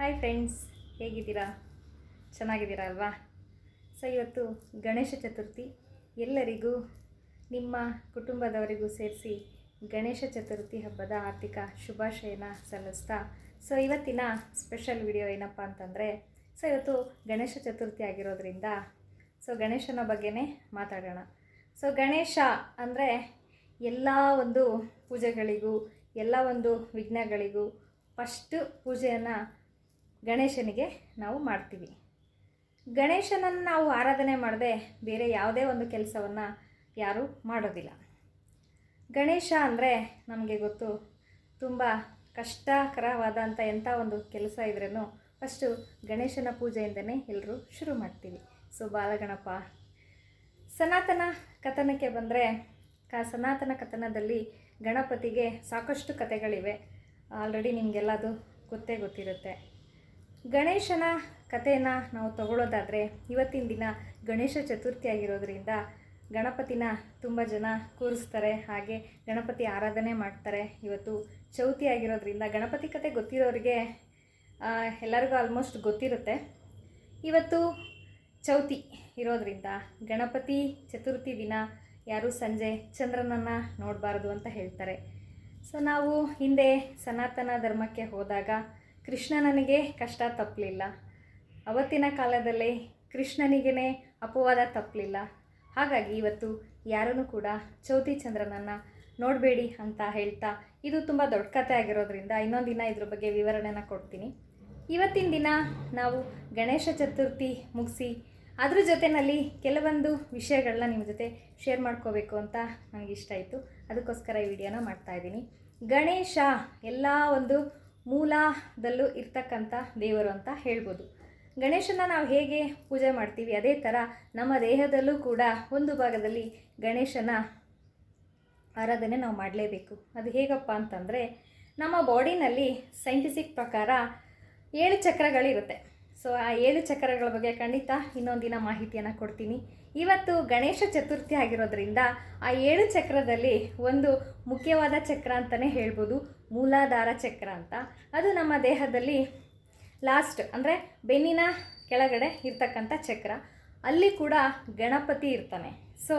Hi friends ಹೇಗಿದ್ದೀರಾ? ಚೆನ್ನಾಗಿದ್ದೀರಾ ಅಲ್ವಾ? ಸೊ ಇವತ್ತು ಗಣೇಶ ಚತುರ್ಥಿ. ಎಲ್ಲರಿಗೂ, ನಿಮ್ಮ ಕುಟುಂಬದವರಿಗೂ ಸೇರಿಸಿ ಗಣೇಶ ಚತುರ್ಥಿ ಹಬ್ಬದ ಆರ್ಥಿಕ ಶುಭಾಶಯನ ಸಲ್ಲಿಸ್ತಾ ಸೊ ಇವತ್ತಿನ ಸ್ಪೆಷಲ್ ವಿಡಿಯೋ ಏನಪ್ಪ ಅಂತಂದರೆ ಸೊ ಇವತ್ತು ಗಣೇಶ ಚತುರ್ಥಿ ಆಗಿರೋದ್ರಿಂದ ಸೊ ಗಣೇಶನ ಬಗ್ಗೆನೇ ಮಾತಾಡೋಣ. ಸೊ ಗಣೇಶ ಅಂದರೆ ಎಲ್ಲ ಒಂದು ಪೂಜೆಗಳಿಗೂ, ಎಲ್ಲ ಒಂದು ವಿಘ್ನಗಳಿಗೂ ಫಸ್ಟು ಪೂಜೆಯನ್ನು ಗಣೇಶನಿಗೆ ನಾವು ಮಾಡ್ತೀವಿ. ಗಣೇಶನನ್ನು ನಾವು ಆರಾಧನೆ ಮಾಡದೆ ಬೇರೆ ಯಾವುದೇ ಒಂದು ಕೆಲಸವನ್ನು ಯಾರೂ ಮಾಡೋದಿಲ್ಲ. ಗಣೇಶ ಅಂದರೆ ನಮಗೆ ಗೊತ್ತು, ತುಂಬ ಕಷ್ಟಕರವಾದಂಥ ಎಂಥ ಒಂದು ಕೆಲಸ ಇದ್ರೂ ಫಸ್ಟು ಗಣೇಶನ ಪೂಜೆಯಿಂದನೇ ಎಲ್ಲರೂ ಶುರು ಮಾಡ್ತೀವಿ. ಸೊ, ಬಾಲಗಣಪ. ಸನಾತನ ಕಥನಕ್ಕೆ ಬಂದರೆ, ಕ ಸನಾತನ ಕಥನದಲ್ಲಿ ಗಣಪತಿಗೆ ಸಾಕಷ್ಟು ಕಥೆಗಳಿವೆ. ಆಲ್ರೆಡಿ ನಿಮಗೆಲ್ಲ ಅದು ಗೊತ್ತೇ ಗೊತ್ತಿರುತ್ತೆ. ಗಣೇಶನ ಕಥೆಯನ್ನು ನಾವು ತಗೊಳ್ಳೋದಾದರೆ ಇವತ್ತಿನ ದಿನ ಗಣೇಶ ಚತುರ್ಥಿ ಆಗಿರೋದ್ರಿಂದ ಗಣಪತಿನ ತುಂಬ ಜನ ಕೂರಿಸ್ತಾರೆ. ಹಾಗೆ ಗಣಪತಿ ಆರಾಧನೆ ಮಾಡ್ತಾರೆ. ಇವತ್ತು ಚೌತಿ ಆಗಿರೋದ್ರಿಂದ ಗಣಪತಿ ಕತೆ ಗೊತ್ತಿರೋರಿಗೆ ಎಲ್ಲರಿಗೂ ಆಲ್ಮೋಸ್ಟ್ ಗೊತ್ತಿರುತ್ತೆ. ಇವತ್ತು ಚೌತಿ ಇರೋದ್ರಿಂದ ಗಣಪತಿ ಚತುರ್ಥಿ ದಿನ ಯಾರು ಸಂಜೆ ಚಂದ್ರನನ್ನು ನೋಡಬಾರ್ದು ಅಂತ ಹೇಳ್ತಾರೆ. ಸೊ ನಾವು ಹಿಂದೆ ಸನಾತನ ಧರ್ಮಕ್ಕೆ ಹೋದಾಗ ಕೃಷ್ಣನಿಗೆ ಕಷ್ಟ ತಪ್ಪಲಿಲ್ಲ. ಅವತ್ತಿನ ಕಾಲದಲ್ಲಿ ಕೃಷ್ಣನಿಗೇ ಅಪವಾದ ತಪ್ಪಲಿಲ್ಲ. ಹಾಗಾಗಿ ಇವತ್ತು ಯಾರೂ ಕೂಡ ಚೌತಿ ಚಂದ್ರನನ್ನು ನೋಡಬೇಡಿ ಅಂತ ಹೇಳ್ತಾ ಇದು ತುಂಬ ದೊಡ್ಡ ಕಥೆ ಆಗಿರೋದ್ರಿಂದ ಇನ್ನೊಂದು ದಿನ ಇದ್ರ ಬಗ್ಗೆ ವಿವರಣೆನ ಕೊಡ್ತೀನಿ. ಇವತ್ತಿನ ದಿನ ನಾವು ಗಣೇಶ ಚತುರ್ಥಿ ಮುಗಿಸಿ ಅದ್ರ ಜೊತೆಯಲ್ಲಿ ಕೆಲವೊಂದು ವಿಷಯಗಳನ್ನ ನಿಮ್ಮ ಜೊತೆ ಶೇರ್ ಮಾಡ್ಕೋಬೇಕು ಅಂತ ನನಗೆ ಇಷ್ಟ ಆಯಿತು. ಅದಕ್ಕೋಸ್ಕರ ಈ ವಿಡಿಯೋನ ಮಾಡ್ತಾ ಇದ್ದೀನಿ. ಗಣೇಶ ಎಲ್ಲ ಒಂದು ಮೂಲದಲ್ಲೂ ಇರ್ತಕ್ಕಂಥ ದೇವರು ಅಂತ ಹೇಳ್ಬೋದು. ಗಣೇಶನ ನಾವು ಹೇಗೆ ಪೂಜೆ ಮಾಡ್ತೀವಿ, ಅದೇ ಥರ ನಮ್ಮ ದೇಹದಲ್ಲೂ ಕೂಡ ಒಂದು ಭಾಗದಲ್ಲಿ ಗಣೇಶನ ಆರಾಧನೆ ನಾವು ಮಾಡಲೇಬೇಕು. ಅದು ಹೇಗಪ್ಪ ಅಂತಂದರೆ, ನಮ್ಮ ಬಾಡಿನಲ್ಲಿ ಸೈಂಟಿಫಿಕ್ ಪ್ರಕಾರ ಏಳು ಚಕ್ರಗಳಿರುತ್ತೆ. ಸೊ ಆ ಏಳು ಚಕ್ರಗಳ ಬಗ್ಗೆ ಖಂಡಿತ ಇನ್ನೊಂದಿನ ದಿನ ಮಾಹಿತಿಯನ್ನು ಕೊಡ್ತೀನಿ. ಇವತ್ತು ಗಣೇಶ ಚತುರ್ಥಿ ಆಗಿರೋದ್ರಿಂದ ಆ ಏಳು ಚಕ್ರದಲ್ಲಿ ಒಂದು ಮುಖ್ಯವಾದ ಚಕ್ರ ಅಂತಲೇ ಹೇಳ್ಬೋದು. ಮೂಲಾಧಾರ ಚಕ್ರ ಅಂತ. ಅದು ನಮ್ಮ ದೇಹದಲ್ಲಿ ಲಾಸ್ಟ್ ಅಂದರೆ ಬೆನ್ನಿನ ಕೆಳಗಡೆ ಇರ್ತಕ್ಕಂಥ ಚಕ್ರ. ಅಲ್ಲಿ ಕೂಡ ಗಣಪತಿ ಇರ್ತಾನೆ. ಸೊ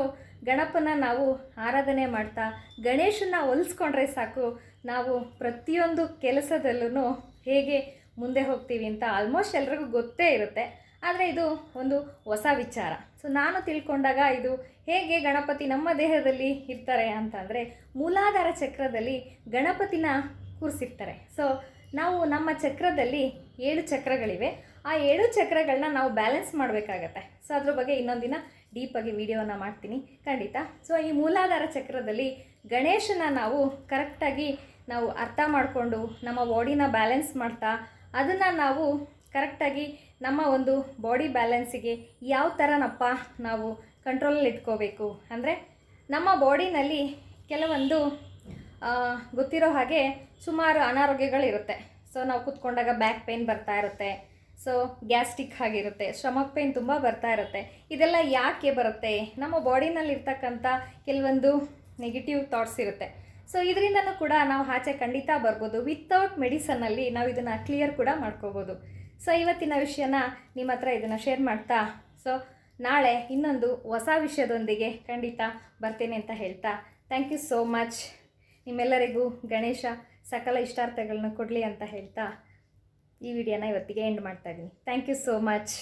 ಗಣಪನ ನಾವು ಆರಾಧನೆ ಮಾಡ್ತಾ ಗಣೇಶನ ಹೊಲಿಸ್ಕೊಂಡ್ರೆ ಸಾಕು, ನಾವು ಪ್ರತಿಯೊಂದು ಕೆಲಸದಲ್ಲೂ ಹೇಗೆ ಮುಂದೆ ಹೋಗ್ತೀವಿ ಅಂತ ಆಲ್ಮೋಸ್ಟ್ ಎಲ್ರಿಗೂ ಗೊತ್ತೇ ಇರುತ್ತೆ. ಆದರೆ ಇದು ಒಂದು ಹೊಸ ವಿಚಾರ. ಸೊ ನಾನು ತಿಳ್ಕೊಂಡಾಗ ಇದು ಹೇಗೆ ಗಣಪತಿ ನಮ್ಮ ದೇಹದಲ್ಲಿ ಇರ್ತಾರೆ ಅಂತಂದರೆ ಮೂಲಾಧಾರ ಚಕ್ರದಲ್ಲಿ ಗಣಪತಿನ ಕೂರಿಸಿರ್ತಾರೆ. ಸೊ ನಾವು ನಮ್ಮ ಚಕ್ರದಲ್ಲಿ ಏಳು ಚಕ್ರಗಳಿವೆ. ಆ ಏಳು ಚಕ್ರಗಳನ್ನ ನಾವು ಬ್ಯಾಲೆನ್ಸ್ ಮಾಡಬೇಕಾಗತ್ತೆ. ಸೊ ಅದ್ರ ಬಗ್ಗೆ ಇನ್ನೊಂದು ದಿನ ಡೀಪಾಗಿ ವಿಡಿಯೋನ ಮಾಡ್ತೀನಿ. ಖಂಡಿತ. ಸೊ ಈ ಮೂಲಾಧಾರ ಚಕ್ರದಲ್ಲಿ ಗಣೇಶನ ನಾವು ಕರೆಕ್ಟಾಗಿ ನಾವು ಅರ್ಥ ಮಾಡಿಕೊಂಡು ನಮ್ಮ ಬಾಡಿನ ಬ್ಯಾಲೆನ್ಸ್ ಮಾಡ್ತಾ ಅದನ್ನು ನಾವು ಕರೆಕ್ಟಾಗಿ ನಮ್ಮ ಒಂದು ಬಾಡಿ ಬ್ಯಾಲೆನ್ಸಿಗೆ ಯಾವ ಥರನಪ್ಪ ನಾವು ಕಂಟ್ರೋಲಲ್ಲಿ ಇಟ್ಕೋಬೇಕು? ಅಂದರೆ ನಮ್ಮ ಬಾಡಿನಲ್ಲಿ ಕೆಲವೊಂದು ಗೊತ್ತಿರೋ ಹಾಗೆ ಸುಮಾರು ಅನಾರೋಗ್ಯಗಳಿರುತ್ತೆ. ಸೊ ನಾವು ಕೂತ್ಕೊಂಡಾಗ ಬ್ಯಾಕ್ ಪೇನ್ ಬರ್ತಾ ಇರುತ್ತೆ. ಸೊ ಗ್ಯಾಸ್ಟಿಕ್ ಆಗಿರುತ್ತೆ ಸ್ಟಮಕ್ ಪೇನ್ ತುಂಬ ಬರ್ತಾ ಇರುತ್ತೆ. ಇದೆಲ್ಲ ಯಾಕೆ ಬರುತ್ತೆ? ನಮ್ಮ ಬಾಡಿನಲ್ಲಿರ್ತಕ್ಕಂಥ ಕೆಲವೊಂದು ನೆಗೆಟಿವ್ ಥಾಟ್ಸ್ ಇರುತ್ತೆ. ಸೊ ಇದರಿಂದನೂ ಕೂಡ ನಾವು ಆಚೆ ಖಂಡಿತ ಬರ್ಬೋದು. ವಿತೌಟ್ ಮೆಡಿಸನ್ನಲ್ಲಿ ನಾವು ಇದನ್ನು ಕ್ಲಿಯರ್ ಕೂಡ ಮಾಡ್ಕೋಬೋದು. ಸೊ ಇವತ್ತಿನ ವಿಷಯನ ನಿಮ್ಮ ಹತ್ರ ಇದನ್ನು ಶೇರ್ ಮಾಡ್ತಾ. ಸೊ ನಾಳೆ ಇನ್ನೊಂದು ಹೊಸ ವಿಷಯದೊಂದಿಗೆ ಖಂಡಿತ ಬರ್ತೇನೆ ಅಂತ ಹೇಳ್ತಾ. ಥ್ಯಾಂಕ್ ಯು ಸೋ ಮಚ್ ನಿಮ್ಮೆಲ್ಲರಿಗೂ ಗಣೇಶ ಸಕಲ ಇಷ್ಟಾರ್ಥಗಳನ್ನ ಕೊಡಲಿ ಅಂತ ಹೇಳ್ತಾ. ಈ ವಿಡಿಯೋನ ಇವತ್ತಿಗೆ ಎಂಡ್ ಮಾಡ್ತಾ ಇದ್ದೀನಿ ಥ್ಯಾಂಕ್ ಯು ಸೋ ಮಚ್